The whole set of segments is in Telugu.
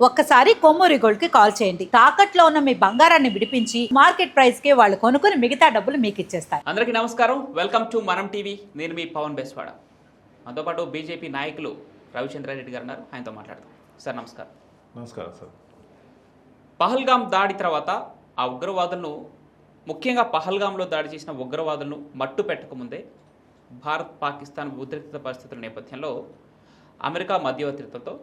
ఒక్కసారి కొమ్మూరి గోల్డ్కి కాల్ చేయండి. తాకట్లో ఉన్న మీ బంగారాన్ని విడిపించి మార్కెట్ ప్రైస్కి వాళ్ళు కొనుక్కుని మిగతా డబ్బులు మీకు ఇచ్చేస్తారు. అందరికీ నమస్కారం. Welcome to Manam TV. నేను మీ పవన్ బెస్వాడ. మనతో పాటు బీజేపీ నాయకులు రవిచంద్రారెడ్డి గారు ఉన్నారు. ఆయనతో మాట్లాడదాం. సార్ నమస్కారం. నమస్కారం సార్. పహల్గాం దాడి తర్వాత ఆ ఉగ్రవాదులను ముఖ్యంగా పహల్గాంలో దాడి చేసిన ఉగ్రవాదులను మట్టు పెట్టకముందే భారత్ పాకిస్తాన్ ఉద్రిక్త పరిస్థితుల నేపథ్యంలో అమెరికా మధ్యవర్తిత్వంతో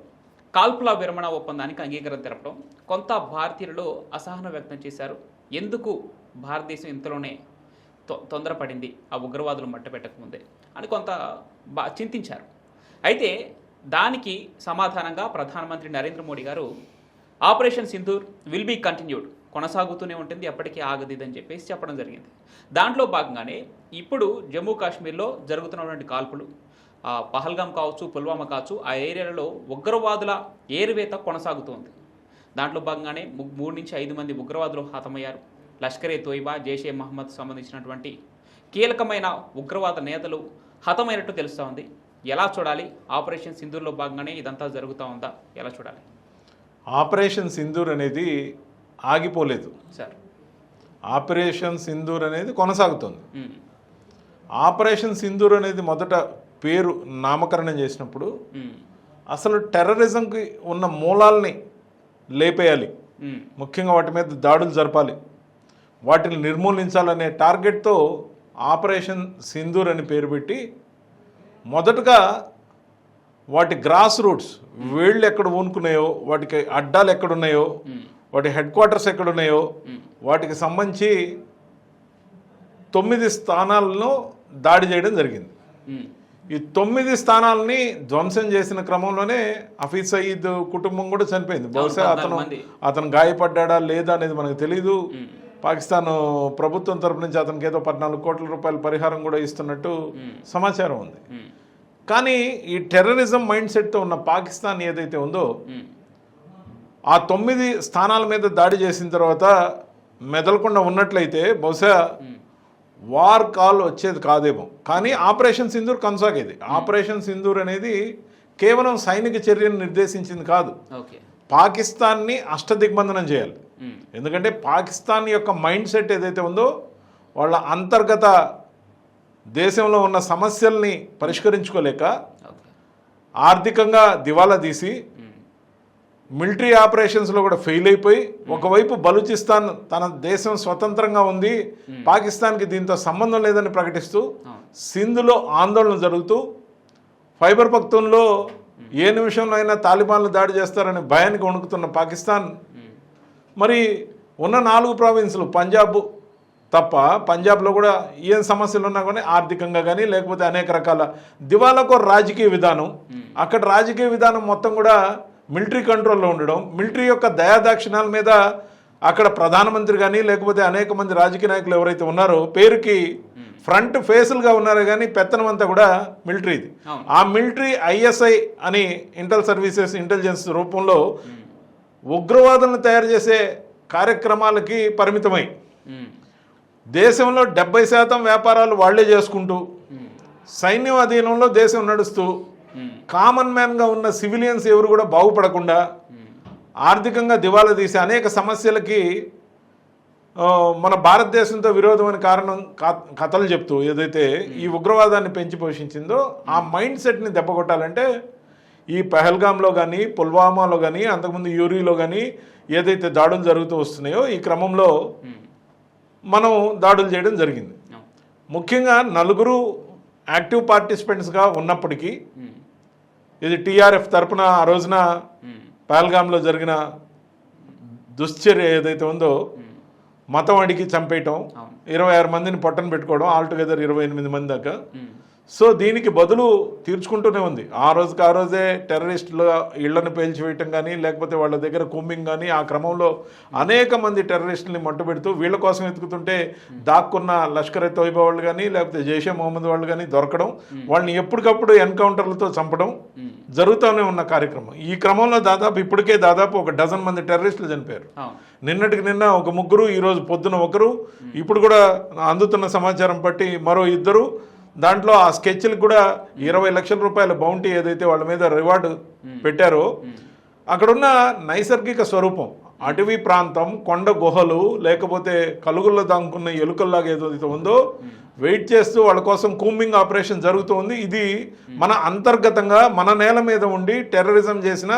కాల్పుల విరమణ ఒప్పందానికి అంగీకారం తెలపడం కొంత భారతీయులలో అసహనం వ్యక్తం చేశారు. ఎందుకు భారతదేశం ఇంతలోనే తొందరపడింది? ఆ ఉగ్రవాదులు మట్టపెట్టకముందే అని కొంత బా చింతించారు. అయితే దానికి సమాధానంగా ప్రధానమంత్రి నరేంద్ర మోడీ గారు operation Sindoor will be continued కొనసాగుతూనే ఉంటుంది ఎప్పటికీ ఆగదిదని చెప్పేసి చెప్పడం జరిగింది. దాంట్లో భాగంగానే ఇప్పుడు జమ్మూ కాశ్మీర్లో జరుగుతున్నటువంటి కాల్పులు పహల్గాం కావచ్చు పుల్వామా కావచ్చు ఆ ఏరియాలలో ఉగ్రవాదుల ఏరువేత కొనసాగుతోంది. దాంట్లో భాగంగానే మూడు నుంచి ఐదు మంది ఉగ్రవాదులు హతమయ్యారు. లష్కరే తోయిబా జైషే మహమ్మద్ సంబంధించినటువంటి కీలకమైన ఉగ్రవాద నేతలు హతమైనట్టు తెలుస్తూ ఉంది. ఎలా చూడాలి? ఆపరేషన్ సింధూర్లో భాగంగానే ఇదంతా జరుగుతూ ఉందా? ఎలా చూడాలి? ఆపరేషన్ సింధూర్ అనేది ఆగిపోలేదు. సార్. ఆపరేషన్ సింధూర్ అనేది కొనసాగుతుంది. ఆపరేషన్ సింధూర్ అనేది మొదట పేరు నామకరణం చేసినప్పుడు అసలు టెర్రరిజంకి ఉన్న మూలాల్ని లేపేయాలి. ముఖ్యంగా వాటి మీద దాడులు జరపాలి. వాటిని నిర్మూలించాలనే టార్గెట్తో ఆపరేషన్ సింధూర్ అని పేరు పెట్టి మొదటగా వాటి గ్రాస్ రూట్స్ వేళ్ళు ఎక్కడ ఊనుకున్నాయో వాటికి అడ్డాలు ఎక్కడున్నాయో వాటి హెడ్ క్వార్టర్స్ ఎక్కడున్నాయో వాటికి సంబంధించి తొమ్మిది స్థానాలను దాడి చేయడం జరిగింది. ఈ తొమ్మిది స్థానాలని ధ్వంసం చేసిన క్రమంలోనే హఫీజ్ సయీద్ కుటుంబం కూడా చనిపోయింది. బహుశా అతను. అతను గాయపడ్డా లేదా అనేది మనకు తెలియదు ఉమ్, పాకిస్తాన్ ప్రభుత్వం తరపు నుంచి అతనికి ఏదో పద్నాలుగు కోట్ల రూపాయల పరిహారం కూడా ఇస్తున్నట్టు సమాచారం ఉంది. కానీ ఈ టెర్రరిజం మైండ్ సెట్తో ఉన్న పాకిస్తాన్ ఏదైతే ఉందో ఆ తొమ్మిది స్థానాల మీద దాడి చేసిన తర్వాత మెదలకుండా ఉన్నట్లయితే బహుశా వార్ కాల్ వచ్చేది కాదేమో. కానీ ఆపరేషన్ సింధూర్ కొనసాగేది. ఆపరేషన్ సింధూర్ అనేది కేవలం సైనిక చర్యను నిర్దేశించింది కాదు. పాకిస్తాన్ని అష్టదిగ్బంధనం చేయాలి. ఎందుకంటే పాకిస్తాన్ యొక్క మైండ్ సెట్ ఏదైతే ఉందో వాళ్ళ అంతర్గత దేశంలో ఉన్న సమస్యల్ని పరిష్కరించుకోలేక ఆర్థికంగా దివాలా తీసి మిలిటరీ ఆపరేషన్స్లో కూడా ఫెయిల్ అయిపోయి ఒకవైపు బలూచిస్తాన్ తన దేశం స్వతంత్రంగా ఉంది పాకిస్తాన్కి దీంతో సంబంధం లేదని ప్రకటిస్తూ సింధులో ఆందోళన జరుగుతూ ఫైబర్ పక్తంలో ఏ నిమిషంలో అయినా తాలిబాన్లు దాడి చేస్తారనే భయానికి వణుకుతున్న పాకిస్తాన్. మరి ఉన్న నాలుగు ప్రావిన్సులు పంజాబ్ తప్ప పంజాబ్లో కూడా ఏం సమస్యలు ఉన్నా కానీ ఆర్థికంగా కానీ లేకపోతే అనేక రకాల దివాలకు రాజకీయ విధానం. అక్కడ రాజకీయ విధానం మొత్తం కూడా మిలిటరీ కంట్రోల్లో ఉండడం మిలిటరీ యొక్క దయాదాక్షిణాల మీద అక్కడ ప్రధానమంత్రి కానీ లేకపోతే అనేక మంది రాజకీయ నాయకులు ఎవరైతే ఉన్నారో పేరుకి ఫ్రంట్ ఫేసులుగా ఉన్నారో కానీ పెత్తనం అంతా కూడా మిలిటరీది. ఆ మిలిటరీ ఐఎస్ఐ అని ఇంటెల్ సర్వీసెస్ ఇంటెలిజెన్స్ రూపంలో ఉగ్రవాదులను తయారు చేసే కార్యక్రమాలకి పరిమితమై దేశంలో డెబ్బై శాతం వ్యాపారాలు వాళ్ళే చేసుకుంటూ సైన్యం అధీనంలో దేశం నడుస్తూ కామన్ మ్యాన్గా ఉన్న సివిలియన్స్ ఎవరు కూడా బాగుపడకుండా ఆర్థికంగా దివాలా తీసే అనేక సమస్యలకి మన భారతదేశంతో విరోధం అని కారణం కథలు చెప్తూ ఏదైతే ఈ ఉగ్రవాదాన్ని పెంచి పోషించిందో ఆ మైండ్ సెట్ని దెబ్బకొట్టాలంటే ఈ పహల్గామ్లో కానీ పుల్వామాలో కానీ అంతకుముందు యూరిలో కానీ ఏదైతే దాడులు జరుగుతూ వస్తున్నాయో ఈ క్రమంలో మనం దాడులు చేయడం జరిగింది. ముఖ్యంగా నలుగురు యాక్టివ్ పార్టిసిపెంట్స్గా ఉన్నప్పటికీ ఇది టీఆర్ఎఫ్ తరపున ఆ రోజున ఉమ్, పహల్గామ్లో జరిగిన దుశ్చర్య ఏదైతే ఉందో మతం అడిగి చంపేయటం ఇరవై ఆరు మందిని పొట్టన పెట్టుకోవడం ఆల్టుగెదర్ ఇరవై ఎనిమిది మంది దాకా సో దీనికి బదులు తీర్చుకుంటూనే ఉంది. ఆ రోజుకి ఆ రోజే టెర్రరిస్టుల ఇళ్ళను పేల్చివేయటం కానీ లేకపోతే వాళ్ళ దగ్గర కూంబింగ్ కానీ ఆ క్రమంలో అనేక మంది టెర్రరిస్టుల్ని మట్టుబెడుతూ వీళ్ళ కోసం వెతుకుతుంటే దాక్కున్న లష్కర్ ఎ తోయిబా వాళ్ళు కానీ లేకపోతే జైషే మొహమ్మద్ వాళ్ళు కానీ దొరకడం వాళ్ళని ఎప్పటికప్పుడు ఎన్కౌంటర్లతో చంపడం జరుగుతూనే ఉన్న కార్యక్రమం. ఈ క్రమంలో దాదాపు ఇప్పటికే దాదాపు ఒక డజన్ మంది టెర్రరిస్టులు చనిపోయారు. నిన్నటికి నిన్న ఒక ముగ్గురు ఈరోజు పొద్దున ఒకరు ఇప్పుడు కూడా అందుతున్న సమాచారం బట్టి మరో ఇద్దరు దాంట్లో ఆ స్కెచ్లకు కూడా ఇరవై లక్షల రూపాయల బౌంటీ ఏదైతే వాళ్ళ మీద రివార్డు పెట్టారో అక్కడున్న నైసర్గిక స్వరూపం అటవీ ప్రాంతం కొండ గుహలు లేకపోతే కలుగుల్లో దాంకున్న ఎలుకల్లాగా ఏదైతే ఉందో వెయిట్ చేస్తూ వాళ్ళ కోసం కూంబింగ్ ఆపరేషన్ జరుగుతూ ఉంది ఇది మన అంతర్గతంగా మన నేల మీద ఉండి టెర్రరిజం చేసిన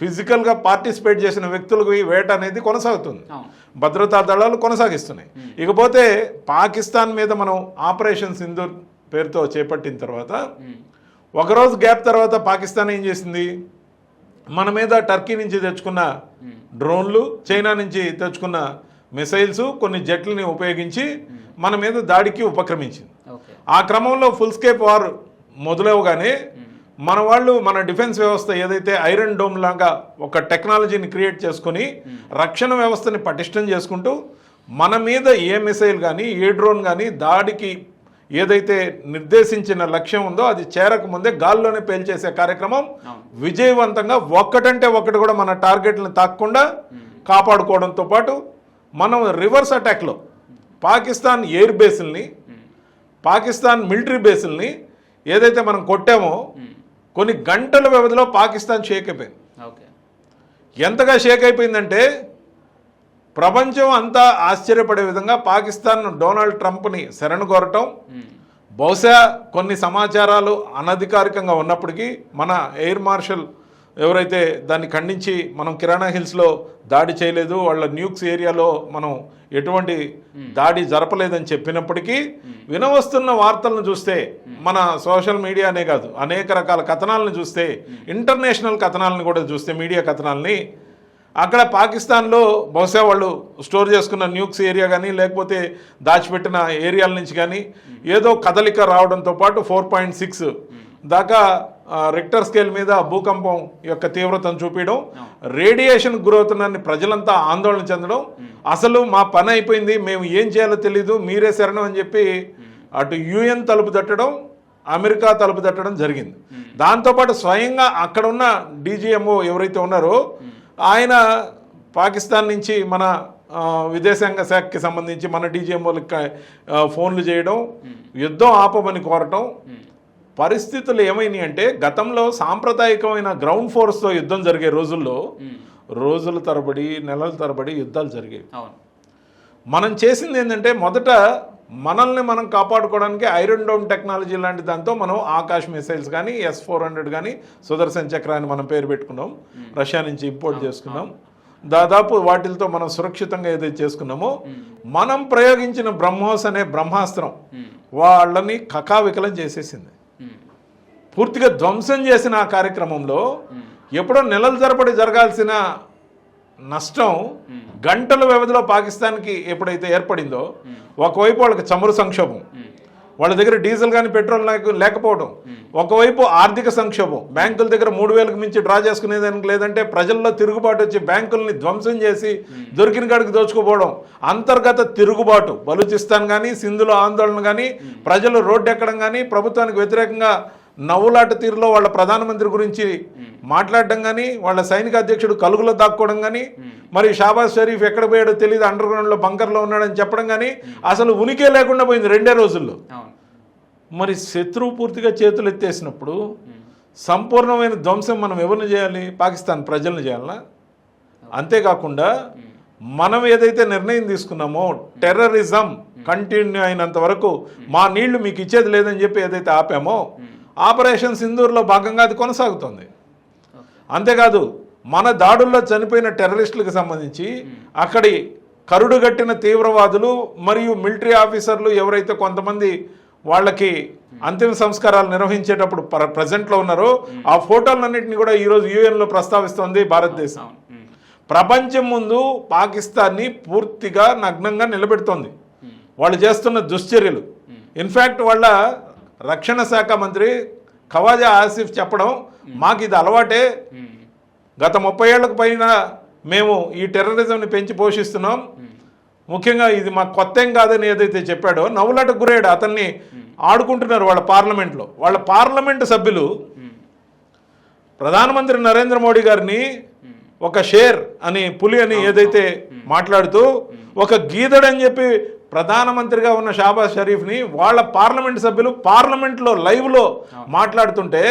ఫిజికల్గా పార్టిసిపేట్ చేసిన వ్యక్తులకు ఈ వేట అనేది కొనసాగుతుంది. భద్రతా దళాలు కొనసాగిస్తున్నాయి. ఇకపోతే పాకిస్తాన్ మీద మనం ఆపరేషన్ సింధూర్ పేరుతో చేపట్టిన తర్వాత. ఒకరోజు గ్యాప్ తర్వాత పాకిస్తాన్ ఏం చేసింది? మన మీద టర్కీ నుంచి తెచ్చుకున్న డ్రోన్లు చైనా నుంచి తెచ్చుకున్న మిసైల్స్ కొన్ని జెట్లని ఉపయోగించి మన మీద దాడికి ఉపక్రమించింది. ఆ క్రమంలో ఫుల్ స్కేప్ వార్ మొదలవగానే మన వాళ్ళు మన డిఫెన్స్ వ్యవస్థ ఏదైతే ఐరన్ డోమ్ లాగా ఒక టెక్నాలజీని క్రియేట్ చేసుకుని రక్షణ వ్యవస్థని పటిష్టం చేసుకుంటూ మన మీద ఏ మిసైల్ కానీ ఏ డ్రోన్ కానీ దాడికి ఏదైతే నిర్దేశించిన లక్ష్యం ఉందో అది చేరక ముందే గాల్లోనే పేల్చేసే కార్యక్రమం. విజయవంతంగా ఒక్కటంటే ఒక్కటి కూడా మన టార్గెట్లను తాకకుండా కాపాడుకోవడంతో పాటు మనం రివర్స్ అటాక్లో పాకిస్తాన్ ఎయిర్ బేసుల్ని పాకిస్తాన్ మిలిటరీ బేసుల్ని ఏదైతే మనం కొట్టామో కొన్ని గంటల వ్యవధిలో పాకిస్తాన్ షేక్ అయిపోయింది. ఎంతగా షేక్ అయిపోయిందంటే ప్రపంచం అంతా ఆశ్చర్యపడే విధంగా పాకిస్తాన్ డొనాల్డ్ ట్రంప్ని శరణు కోరటం ఉమ్. బహుశా కొన్ని సమాచారాలు అనధికారికంగా ఉన్నప్పటికీ మన ఎయిర్ మార్షల్ ఎవరైతే దాన్ని ఖండించి మనం కిరాణా హిల్స్లో దాడి చేయలేదు వాళ్ళ న్యూక్స్ ఏరియాలో మనం ఎటువంటి దాడి జరపలేదని చెప్పినప్పటికీ వినవస్తున్న వార్తలను చూస్తే మన సోషల్ మీడియానే కాదు అనేక రకాల కథనాలను చూస్తే ఇంటర్నేషనల్ కథనాలను కూడా చూస్తే మీడియా కథనాలని అక్కడ పాకిస్తాన్లో బహుశా వాళ్ళు స్టోర్ చేసుకున్న న్యూక్స్ ఏరియా కానీ లేకపోతే దాచిపెట్టిన ఏరియాల నుంచి కానీ ఏదో కదలిక రావడంతో పాటు ఫోర్ పాయింట్ సిక్స్ దాకా రిక్టర్ స్కేల్ మీద భూకంపం యొక్క తీవ్రతను చూపించడం రేడియేషన్ గురవుతున్నారని ప్రజలంతా ఆందోళన చెందడం అసలు మా పని అయిపోయింది మేము ఏం చేయాలో తెలీదు మీరే శరణం అని చెప్పి అటు యుఎన్ తలుపు తట్టడం అమెరికా తలుపు తట్టడం జరిగింది. దాంతోపాటు స్వయంగా అక్కడ ఉన్న డీజీఎంఓ ఎవరైతే ఉన్నారో ఆయన పాకిస్తాన్ నుంచి మన విదేశాంగ శాఖకి సంబంధించి మన డీజీఎంఓలకి ఫోన్లు చేయడం యుద్ధం ఆపమని కోరటం పరిస్థితులు ఏమైనాయి అంటే గతంలో సాంప్రదాయకమైన గ్రౌండ్ ఫోర్స్తో యుద్ధం జరిగే రోజుల్లో. రోజుల తరబడి నెలల తరబడి యుద్ధాలు జరిగేవి. మనం చేసింది ఏంటంటే మొదట మనల్ని మనం కాపాడుకోవడానికి ఐరన్ డోమ్ టెక్నాలజీ లాంటి దాంతో మనం ఆకాశ్ మిసైల్స్ కానీ ఎస్ ఫోర్ హండ్రెడ్ కానీ సుదర్శన్ చక్ర అని మనం పేరు పెట్టుకున్నాం. రష్యా నుంచి ఇంపోర్ట్ చేసుకున్నాం. దాదాపు వాటితో మనం సురక్షితంగా ఏదైతే చేసుకున్నామో మనం ప్రయోగించిన బ్రహ్మోస్ అనే బ్రహ్మాస్త్రం. వాళ్ళని కకావికలం చేసేసింది. పూర్తిగా ధ్వంసం చేసిన ఆ కార్యక్రమంలో ఎప్పుడో నెలల తరబడి జరగాల్సిన నష్టం గంటల వ్యవధిలో పాకిస్తాన్కి ఎప్పుడైతే ఏర్పడిందో ఒకవైపు వాళ్ళకి చమురు సంక్షోభం వాళ్ళ దగ్గర డీజిల్ కానీ పెట్రోల్ లేకపోవడం ఒకవైపు ఆర్థిక సంక్షోభం బ్యాంకుల దగ్గర మూడు వేలకు మించి డ్రా చేసుకునేదానికి లేదంటే ప్రజల్లో తిరుగుబాటు వచ్చి బ్యాంకుల్ని ధ్వంసం చేసి దొరికిన కాడికి దోచుకుపోవడం అంతర్గత తిరుగుబాటు బలూచిస్తాన్ కానీ సింధులో ఆందోళన కానీ ప్రజలు రోడ్డు ఎక్కడం కానీ ప్రభుత్వానికి వ్యతిరేకంగా నవ్వులాట తీరులో వాళ్ళ ప్రధానమంత్రి గురించి మాట్లాడడం కానీ వాళ్ళ సైనిక అధ్యక్షుడు కలుగులో దాక్కోవడం కానీ మరి షాబాజ్ షరీఫ్ ఎక్కడ పోయాడో తెలియదు అండర్ గ్రౌండ్లో బంకర్లో ఉన్నాడని చెప్పడం కానీ అసలు ఉనికే లేకుండా పోయింది రెండే రోజుల్లో. మరి శత్రువు పూర్తిగా చేతులు ఎత్తేసినప్పుడు సంపూర్ణమైన ధ్వంసం మనం ఎవరిని చేయాలి? పాకిస్తాన్ ప్రజలను చేయాలనా అంతేకాకుండా మనం ఏదైతే నిర్ణయం తీసుకున్నామో టెర్రరిజం కంటిన్యూ అయినంత వరకు మా నీళ్ళు మీకు ఇచ్చేది లేదని చెప్పి ఏదైతే ఆపామో ఆపరేషన్ సింధూర్లో భాగంగా అది కొనసాగుతుంది. అంతేకాదు మన దాడుల్లో చనిపోయిన టెర్రరిస్టులకు సంబంధించి అక్కడి కరుడుగట్టిన తీవ్రవాదులు మరియు మిలిటరీ ఆఫీసర్లు ఎవరైతే కొంతమంది వాళ్ళకి అంతిమ సంస్కారాలు నిర్వహించేటప్పుడు ప్ర- ప్రజెంట్లో ఉన్నారో ఆ ఫోటోలన్నింటినీ కూడా ఈరోజు యుఎన్లో ప్రస్తావిస్తోంది భారతదేశం. ప్రపంచం ముందు పాకిస్తాన్ని పూర్తిగా నగ్నంగా నిలబెడుతోంది. వాళ్ళు చేస్తున్న దుశ్చర్యలు. ఇన్ఫ్యాక్ట్ వాళ్ళ రక్షణ శాఖ మంత్రి ఖవాజా ఆసిఫ్ చెప్పడం మాకు ఇది అలవాటే. గత ముప్పై ఏళ్ళకు పైన మేము ఈ టెర్రరిజంని పెంచి పోషిస్తున్నాం. ముఖ్యంగా ఇది మాకు కొత్త ఏం కాదని ఏదైతే చెప్పాడో నవ్వులాటకు గురయ్యాడు అతన్ని ఆడుకుంటున్నారు వాళ్ళ పార్లమెంట్లో. వాళ్ళ పార్లమెంటు సభ్యులు ప్రధానమంత్రి నరేంద్ర మోడీ గారిని ఒక షేర్ అని పులి అని ఏదైతే మాట్లాడుతూ ఒక గీదడని చెప్పి ప్రధానమంత్రిగా ఉన్న షాబాజ్ షరీఫ్ని వాళ్ళ పార్లమెంట్ సభ్యులు పార్లమెంట్లో లైవ్లో మాట్లాడుతుంటే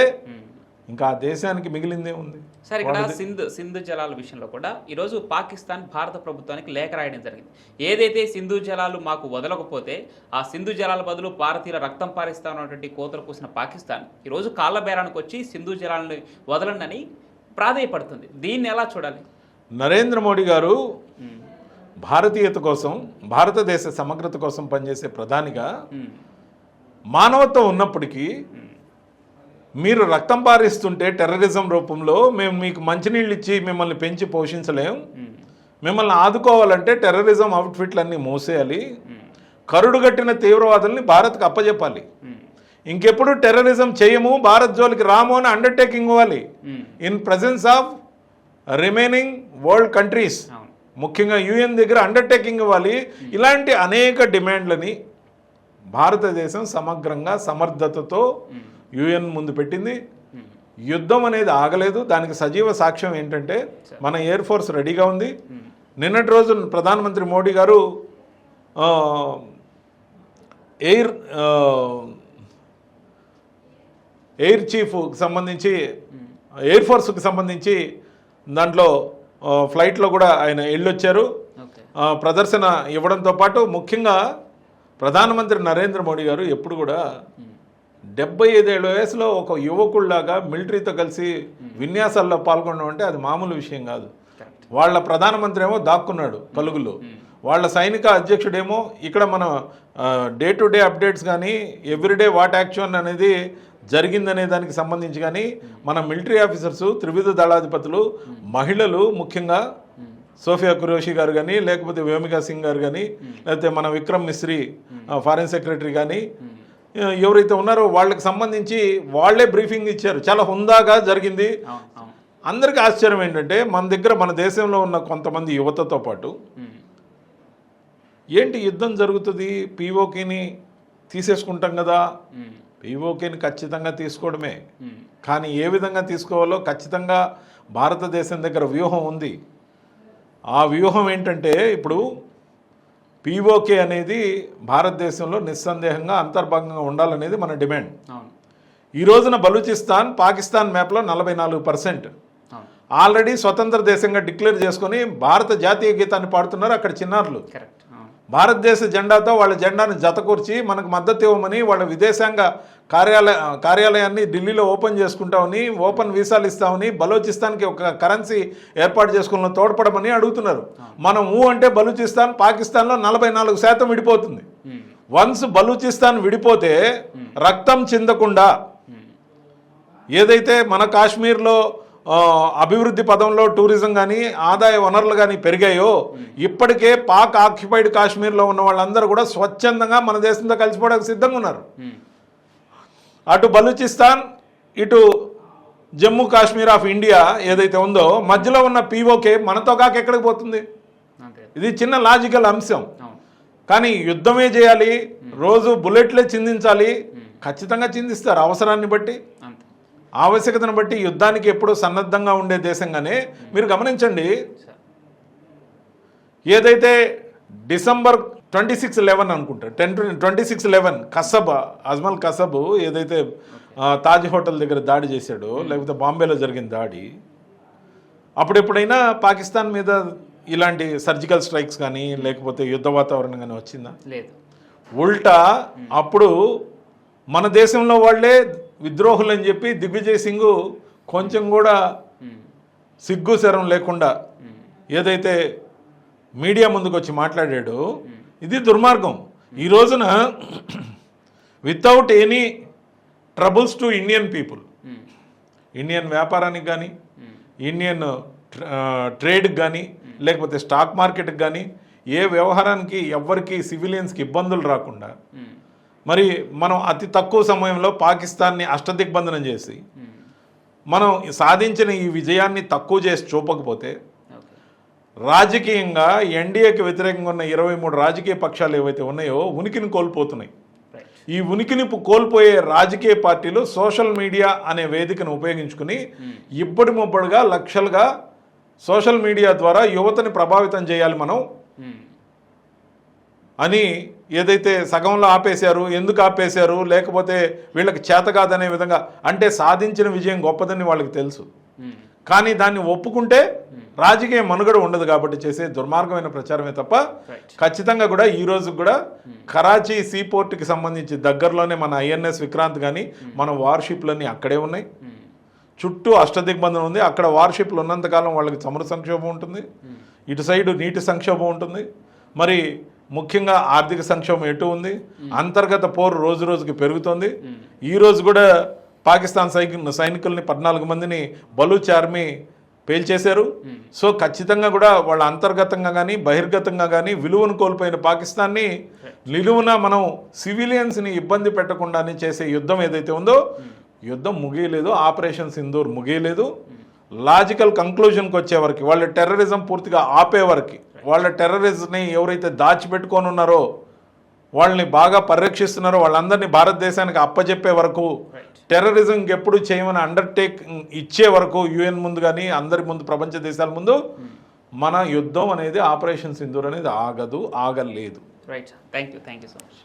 ఇంకా ఆ దేశానికి మిగిలిందే ఉంది. సరే ఇక్కడ సింధు సింధు జలాల విషయంలో కూడా ఈరోజు పాకిస్తాన్ భారత ప్రభుత్వానికి లేఖ రాయడం జరిగింది. ఏదైతే సింధు జలాలు మాకు వదలకపోతే ఆ సింధు జలాల బదులు భారతీయుల రక్తం పారిస్తామన్నటువంటి కోతలు కూసిన పాకిస్తాన్ ఈరోజు కాళ్ళ బేరానికి వచ్చి సింధు జలాలను వదలండి అని ప్రాధేయపడుతుంది. దీన్ని ఎలా చూడాలి? నరేంద్ర మోడీ గారు భారతీయత కోసం భారతదేశ సమగ్రత కోసం పనిచేసే ప్రధానిగా మానవత్వం ఉన్నప్పటికీ మీరు రక్తం పారిస్తుంటే టెర్రరిజం రూపంలో మేము మీకు మంచినీళ్ళు ఇచ్చి మిమ్మల్ని పెంచి పోషించలేం. మిమ్మల్ని ఆదుకోవాలంటే టెర్రరిజం అవుట్ఫిట్లన్నీ మూసేయాలి. కరుడుగట్టిన తీవ్రవాదుల్ని భారత్కి అప్పజెప్పాలి. ఇంకెప్పుడు టెర్రరిజం చేయము భారత్ జోలికి రాము అని అండర్టేకింగ్ ఇవ్వాలి. In presence of remaining world countries ముఖ్యంగా యుఎన్ దగ్గర అండర్టేకింగ్ ఇవ్వాలి ఇలాంటి అనేక డిమాండ్లని భారతదేశం సమగ్రంగా సమర్థతతో యుఎన్ ముందు పెట్టింది. యుద్ధం అనేది ఆగలేదు. దానికి సజీవ సాక్ష్యం ఏంటంటే మన ఎయిర్ ఫోర్స్ రెడీగా ఉంది. నిన్నటి రోజు ప్రధానమంత్రి మోడీ గారు ఎయిర్ ఎయిర్ చీఫ్కి సంబంధించి ఎయిర్ ఫోర్స్కి సంబంధించి దాంట్లో ఫ్లైట్లో కూడా ఆయన వెళ్ళొచ్చారు ప్రదర్శన ఇవ్వడంతో పాటు ముఖ్యంగా ప్రధానమంత్రి నరేంద్ర మోడీ గారు ఎప్పుడు కూడా డెబ్బై ఐదేళ్ళ వయసులో ఒక యువకుల్లాగా మిలిటరీతో కలిసి విన్యాసాల్లో పాల్గొనడం అంటే అది మామూలు విషయం కాదు. వాళ్ళ ప్రధానమంత్రి ఏమో దాక్కున్నాడు కలుగులో వాళ్ళ సైనిక అధ్యక్షుడేమో ఇక్కడ మన డే టు డే అప్డేట్స్ కానీ ఎవ్రీడే వాట్ యాక్షన్ అనేది జరిగిందనే దానికి సంబంధించి కానీ మన మిలిటరీ ఆఫీసర్స్ త్రివిధ దళాధిపతులు మహిళలు ముఖ్యంగా సోఫియా కురోషి గారు కానీ లేకపోతే వ్యోమికా సింగ్ గారు కానీ లేకపోతే మన విక్రమ్ మిశ్రీ ఫారిన్ సెక్రటరీ కానీ ఎవరైతే ఉన్నారో వాళ్ళకి సంబంధించి వాళ్ళే బ్రీఫింగ్ ఇచ్చారు. చాలా హుందాగా జరిగింది. అందరికీ ఆశ్చర్యం ఏంటంటే మన దగ్గర మన దేశంలో ఉన్న కొంతమంది యువతతో పాటు ఏంటి యుద్ధం జరుగుతుంది? పీఓకిని తీసేసుకుంటాం కదా? పీఓకేని ఖచ్చితంగా తీసుకోవడమే. కానీ ఏ విధంగా తీసుకోవాలో ఖచ్చితంగా భారతదేశం దగ్గర వ్యూహం ఉంది. ఆ వ్యూహం ఏంటంటే ఇప్పుడు పీఓకే అనేది భారతదేశంలో నిస్సందేహంగా అంతర్భాగంగా ఉండాలనేది మన డిమాండ్. ఈ రోజున బలూచిస్తాన్ పాకిస్తాన్ మ్యాప్లో నలభై నాలుగు పర్సెంట్. ఆల్రెడీ స్వతంత్ర దేశంగా డిక్లేర్ చేసుకొని భారత జాతీయ గీతాన్ని పాడుతున్నారు అక్కడ చిన్నారులు. భారతదేశ జెండాతో వాళ్ళ జెండాను జతకూర్చి మనకు మద్దతు ఇవ్వమని వాళ్ళ విదేశాంగ కార్యాలయ కార్యాలయాన్ని ఢిల్లీలో ఓపెన్ చేసుకుంటామని ఓపెన్ వీసాలు ఇస్తామని బలోచిస్తాన్కి ఒక కరెన్సీ ఏర్పాటు చేసుకున్న తోడ్పడమని అడుగుతున్నారు. మనం ఊ అంటే బలూచిస్తాన్ పాకిస్తాన్లో నలభై నాలుగు శాతం విడిపోతుంది. వన్స్ బలూచిస్తాన్ విడిపోతే రక్తం చిందకుండా ఏదైతే మన కాశ్మీర్లో అభివృద్ధి పదంలో టూరిజం కానీ ఆదాయ వనరులు కానీ పెరిగాయో ఇప్పటికే పాక్ ఆక్యుపైడ్ కాశ్మీర్లో ఉన్న వాళ్ళందరూ కూడా స్వచ్ఛందంగా మన దేశంతో కలిసిపోవడానికి సిద్ధంగా ఉన్నారు. అటు బలూచిస్తాన్ ఇటు జమ్మూ కాశ్మీర్ ఆఫ్ ఇండియా ఏదైతే ఉందో మధ్యలో ఉన్న పీఓకే మనతో కాక ఎక్కడికి పోతుంది? ఇది చిన్న లాజికల్ అంశం. కానీ యుద్ధమే చేయాలి రోజు బుల్లెట్లే చిందించాలి ఖచ్చితంగా చిందిస్తారు అవసరాన్ని బట్టి. ఆవశ్యకతను బట్టి యుద్ధానికి ఎప్పుడూ సన్నద్ధంగా ఉండే దేశంగానే మీరు గమనించండి. ఏదైతే డిసెంబర్ ట్వంటీ సిక్స్ లెవెన్ అనుకుంటా ten twenty six eleven Kasab Ajmal Kasab ఏదైతే తాజ్ హోటల్ దగ్గర దాడి చేశాడో లేకపోతే బాంబేలో జరిగిన దాడి అప్పుడు ఎప్పుడైనా పాకిస్తాన్ మీద ఇలాంటి సర్జికల్ స్ట్రైక్స్ కానీ లేకపోతే యుద్ధ వాతావరణం కానీ వచ్చిందా? లేదు. ఉల్టా అప్పుడు మన దేశంలో వాళ్ళే విద్రోహులు అని చెప్పి దిగ్విజయ్ సింగ్ కొంచెం కూడా సిగ్గు శరం లేకుండా ఏదైతే మీడియా ముందుకు వచ్చి మాట్లాడాడో ఇది దుర్మార్గం. ఈ రోజున without any troubles to Indian people Indian వ్యాపారానికి కానీ ఇండియన్ ట్రేడ్కి కానీ లేకపోతే స్టాక్ మార్కెట్కి కానీ ఏ వ్యవహారానికి ఎవ్వరికి సివిలియన్స్కి ఇబ్బందులు రాకుండా మరి మనం అతి తక్కువ సమయంలో పాకిస్తాన్ని అష్టదిగ్బంధనం చేసి మనం సాధించిన ఈ విజయాన్ని తక్కువ చేసి చూపకపోతే రాజకీయంగా ఎన్డీఏకి వ్యతిరేకంగా ఉన్న ఇరవై మూడు రాజకీయ పక్షాలు ఏవైతే ఉన్నాయో ఉనికిని కోల్పోతున్నాయి. ఈ ఉనికిని కోల్పోయే రాజకీయ పార్టీలు సోషల్ మీడియా అనే వేదికను ఉపయోగించుకుని ఇబ్బడి ముబ్బడిగా లక్షలుగా సోషల్ మీడియా ద్వారా యువతని ప్రభావితం చేయాలి మనం. ఉమ్, అని ఏదైతే సగంలో ఆపేశారు ఎందుకు ఆపేశారు లేకపోతే వీళ్ళకి చేత కాదనే విధంగా అంటే సాధించిన విజయం గొప్పదని వాళ్ళకి తెలుసు. కానీ దాన్ని ఒప్పుకుంటే రాజకీయ మనుగడ ఉండదు కాబట్టి చేసే దుర్మార్గమైన ప్రచారమే తప్ప ఖచ్చితంగా కూడా ఈ రోజు కూడా కరాచీ సీ పోర్ట్కి సంబంధించి దగ్గరలోనే మన ఐఎన్ఎస్ విక్రాంత్ కానీ మన వార్షిప్లన్నీ అక్కడే ఉన్నాయి. చుట్టూ అష్టదిగ్బంధం ఉంది. అక్కడ వార్షిప్లు ఉన్నంతకాలం వాళ్ళకి చమురు సంక్షోభం ఉంటుంది. ఇటు సైడు నీటి సంక్షోభం ఉంటుంది. మరి ముఖ్యంగా ఆర్థిక సంక్షోభం ఎటు ఉంది? అంతర్గత పోరు రోజు రోజుకి పెరుగుతోంది. ఈ రోజు కూడా పాకిస్తాన్ సైకి సైనికుల్ని పద్నాలుగు మందిని బలూచ్ ఆర్మీ పేల్చేశారు. సో ఖచ్చితంగా కూడా వాళ్ళ అంతర్గతంగా కానీ బహిర్గతంగా కానీ విలువను కోల్పోయిన పాకిస్తాన్ని నిలువున మనం సివిలియన్స్ని ఇబ్బంది పెట్టకుండానే చేసే యుద్ధం ఏదైతే ఉందో యుద్ధం ముగియలేదు ఆపరేషన్ సింధూర్ ముగియలేదు. లాజికల్ కంక్లూజన్కి వచ్చే వరకు వాళ్ళ టెర్రరిజం పూర్తిగా ఆపే వరకు వాళ్ళ టెర్రరిజంని ఎవరైతే దాచిపెట్టుకొని ఉన్నారో వాళ్ళని బాగా పరిరక్షిస్తున్నారో వాళ్ళందరినీ భారతదేశానికి అప్పచెప్పే వరకు టెర్రరిజం ఎప్పుడు చేయమని అండర్టేక్ ఇచ్చే వరకు యుఎన్ ముందు కానీ అందరి ముందు ప్రపంచ దేశాల ముందు మన యుద్ధం అనేది ఆపరేషన్ సింధూర్ అనేది ఆగదు ఆగలేదు. Right thank you thank you so much